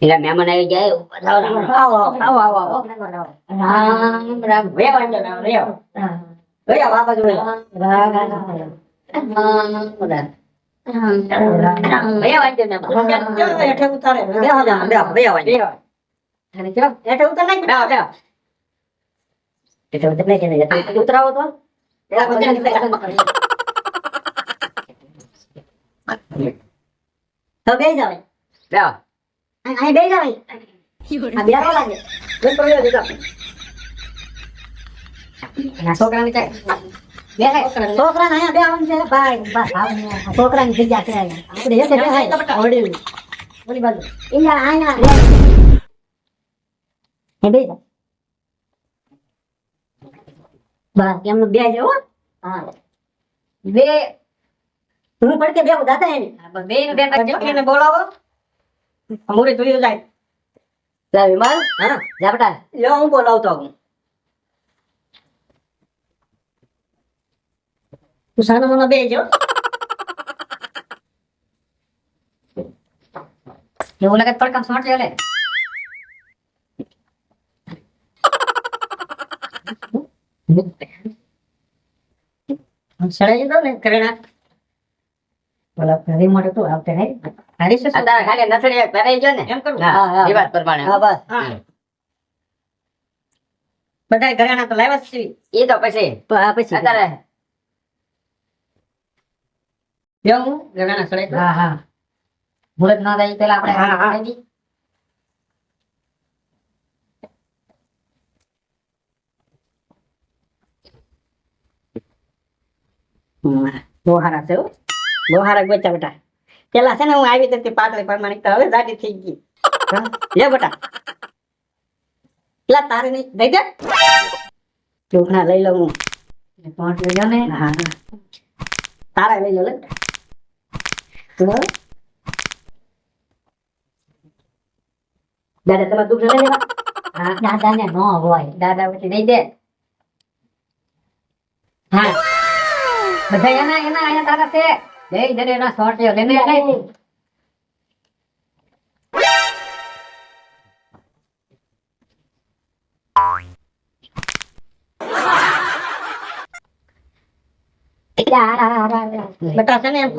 પેલા મહેમાન આવી જાય આવો રામ રામ. આવો આવો આવો આવો રામ રામ રે વાંધો ના રે આવો. રે આવો, આ બાજુ રે આવો. રામ રામ રામ રામ ભૈયા વાંચો ને જો, હેઠે ઉતારે બેહો જા, બેહો, બેહો વાંધો. અને ચલો હેઠે ઉતાર નાખ. બેહો બેહો હેઠે ઉતાર નાખ, હેઠે ઉતરાવો તો પેલા બધાને પેલા. તો બેહી જાવ બેહો અહીં બેહી જાવ આ લાગે બેસ પડ્યો છે, જાઓ. આ છોકરાને ચાલ બે અહીંયા છે. ભાઈ આવને. જગ્યા છે આપણે ઓલી બાજુ. હે બેહી. જા. બે જેવો હા. બે. હું પડકે બે બે નું ધ્યાન રાખજો બોલાવો. અમુરે જોયું જાય. જા વિમાન હા. જા બેટા. લ્યો હું બોલાવતો હું તું સાનો મને બેજો એવું લાગે પડકામ સોટ લે સડાઈ દો ને કરેણા? બોલા રિમોટ તો આવતે નહીં? તારે ખાલી નથડી એક ગયો ને? એમ કરું હા હા, હા. એ વાત પ્રમાણે. હા બસ. બધા ઘરેણા તો લાવ્યા છે. એ તો પછી. હા પછી અત્યારે લ્યો ઘરેણા સડાઈ હા હા. મુહૂર્ત ના થાય પેલા આપણે હા, હા. કરી હમ, બહુ હારા છે હો. બહુ હારા બેટા. પેલા છે ને હું આવી હતી પાતળી પ્રમાણિકતા હવે જાડી થઈ ગઈ. લે બેટા. પેલા તારે નહીં. દઈ દે. ચોખના લઈ લઉં હું. પાંચ લઈ જાઓ ને. હા તારા લઈ લો લે. દાદા તમારે દુઃખ લઈ લેવા? હા. દાદા ને નો હોય. દાદા પછી દઈ દે. હા. બધા એના એના આયા તારા છે. જઈ જરે એના શોર્ટ લઈને લઈને બેટા છે ને એમ ન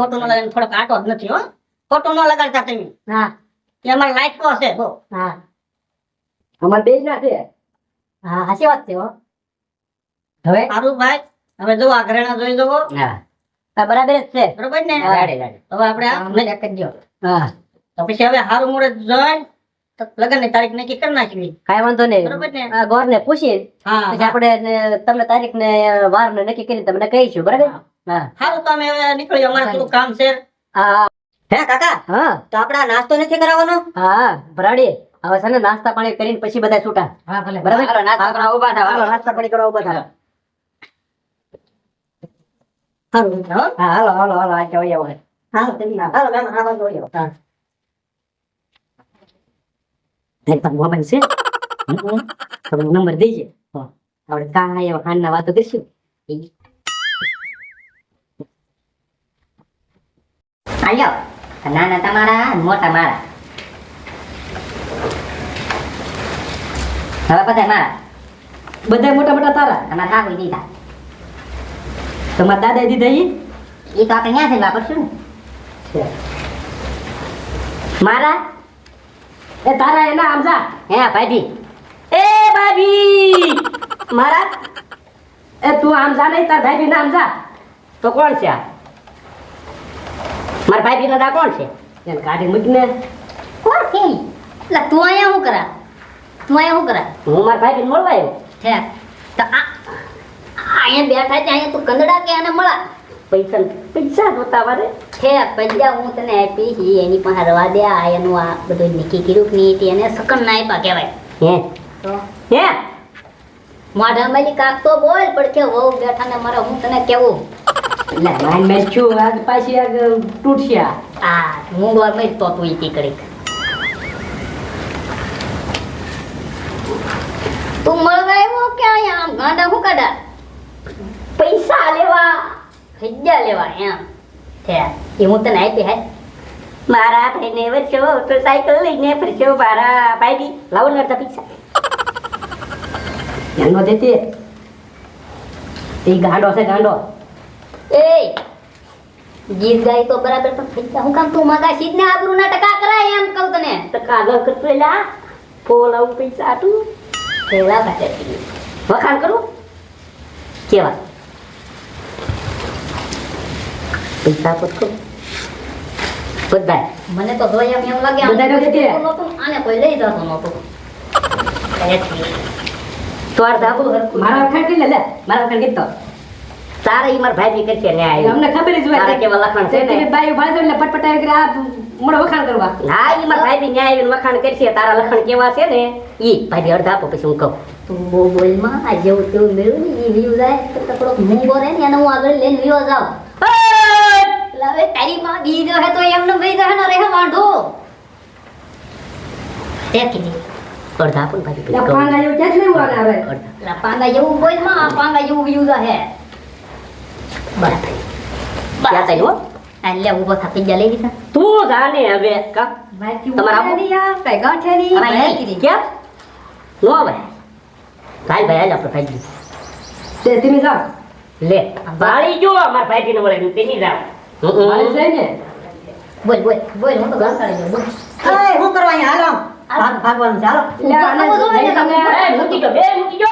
થોડોક આટો જ નથી હો. ખોટું ન લગાડતા તમે. હા. એમાં લાઈટ કો હશે બહુ. હા. અમારે બે ના છે. હા હાચી વાત છે હો. હવે? સારું ભાઈ હવે જો આ ઘરેણા જોઈ જવો હા. બરાબર જ છે. બરોબર ને? હવે આપણે આ આમ જ હા. તો પછી હવે હારું મુહૂર્ત જોઈ તો તારીખ નક્કી કરી નાખવી. કાંઈ વાંધો નહીં. બરોબર ને? પછી આપણે તમને તારીખ ને વાર ને નક્કી કરીને તમને કહીશું બરાબર? હા. તો અમે હવે નીકળીએ. અમારે થોડું કામ છે. હા. હે કાકા? હા. તો આપણે નાસ્તો નથી કરાવવાનો? હા ભરાડી હવે છે ને નાસ્તા પાણી કરીને પછી બધા છૂટા. હા ભલે. બરાબર? નાસ્તો કરવા પાણી કરવા ઊભા થાવ. સારું હો હાલો હાલો હાલો આ જઈએ હવે હાલો હાલો મેમ આ આવો. હા પણ મોબાઈલ છે તમે નંબર દેજે. આપણે કાંઈ ખાંડના વાતો કરીશું આલ્યો નાના તમારા મોટા મારા હવે બધા મારા બધા મોટા મોટા તારા તમારા હા કોઈ દીધા તમારા દાદા દીધા ઈ એ તો આપણે ત્યાં છે વાપરશું ને. મારા? એ તારા એના આમજા હે ભાઈજી એ ભાભી! મારા? એ તું આમ જા નહીં તાર ભાભી ના આમ જા. તો કોણ છે આ? મારા ભાભી ના દા કોણ છે? એને કાઢી મૂકને. કોણ છે એટલે તું અહીંયા શું કરા? તું અહીંયા શું કરા? હું મારા ભાભી મળવા આવ્યો. છે તો આ અહીંયા બેઠા છે અહીંયા તું કંદડા કે આને મળા? પૈસા પૈસા જોતા વારે છે પૈસા હું તને આપી છે એની પાસે રવા દે આ એનું આ બધું નક્કી કીધું કે નહીં એને સકન ના આપ્યા કહેવાય. હે? તો? હે? મોઢામાં કાક તો બોલ પણ કે વહુ બેઠા ને મારે હું તને કેવું? એટલે માઇન મેચ છું આજ પાછી આગ તૂટશ્યા. આ હું બોલ મેં તો તું ઈતી કરી. તું મળવા આવ્યો કે અહીંયા? આમ ગાંડા હું કાઢા? પૈસા લેવા. હૈયા લેવા, એમ. છે. એ હું તને આપી હે. મારા ભાઈને વર્ષો તો સાયકલ લઈને ફરશો મારા ભાઈ લાવો ને અડધા પૈસા ધ્યાનમાં દેતી. એ ગાંડો છે, ગાંડો. એ ગીત ગાય તો બરાબર પણ ગયા હું કામ તું મગા સીધ ને આબરૂ ના ટકા કરાય એમ કહું તને. તો કાગળ કરતો એલા. ફોલ આવું પૈસા આટું કેવા ભાતે વખાણ કરું? કેવા? પૈસા આપો તો. બધાય. મને તો જોઈ એમ લાગે બધા નથી આને કોઈ લઈ જતો નહોતું. તો આપો મારા વખાણ કરી લે લે. મારા વખાણ કરી તારે ઈ માર ભાઈ કરશે ને આ અમને ખબર જ હોય તારે કેવા લખાણ છે ને. તમે બાયું ભાળજો એટલે પટપટાવી કરી આ મોડો વખાણ કરવા. હા ઈ માર ભાઈ ન્યાય આવીને વખાણ કરશે. તારા લખાણ કેવા છે ને ઈ ભાઈ અડધા આપો પછી હું કહું. તું બહુ બોલમાં આ જેવું તેવું મેળવ્યું ને એ વ્યૂ જાય તો તકડો મૂંગો રહે ને એને હું આગળ લઈને વ્યૂ જાઉં. હવે તારી માં બીજો હે તો એમને ભાઈ રહે ને રહે વાંઢો. તે કીધી અડધા પણ એટલે કહું. પાંગા જેવું ક્યાં જેવું આવે અડધા. પાંગા જેવું બોલમાં આ પાંગા જેવું વ્યૂ હે બરાબર ક્યાં હો? એટલે ઊભો થા પીજા લઈ લીધા. તું જાને હવે કા? તમારા કાંઈ. કેમ નો હવે. ભાઈ ભાઈ હાલ આપણે ભાઈ તે તમે જાઓ લે. વાળી જો અમાર ભાઈ ને વળે તેની જાવ મારે જાય ને? બોલ બોલ બોલ હું તો કાઢી દઉં બોલ. એ, હું કરવા અહીંયા? હાલો. ભાગવાનું છે હાલો. આને મૂકી જો બે મૂકી જો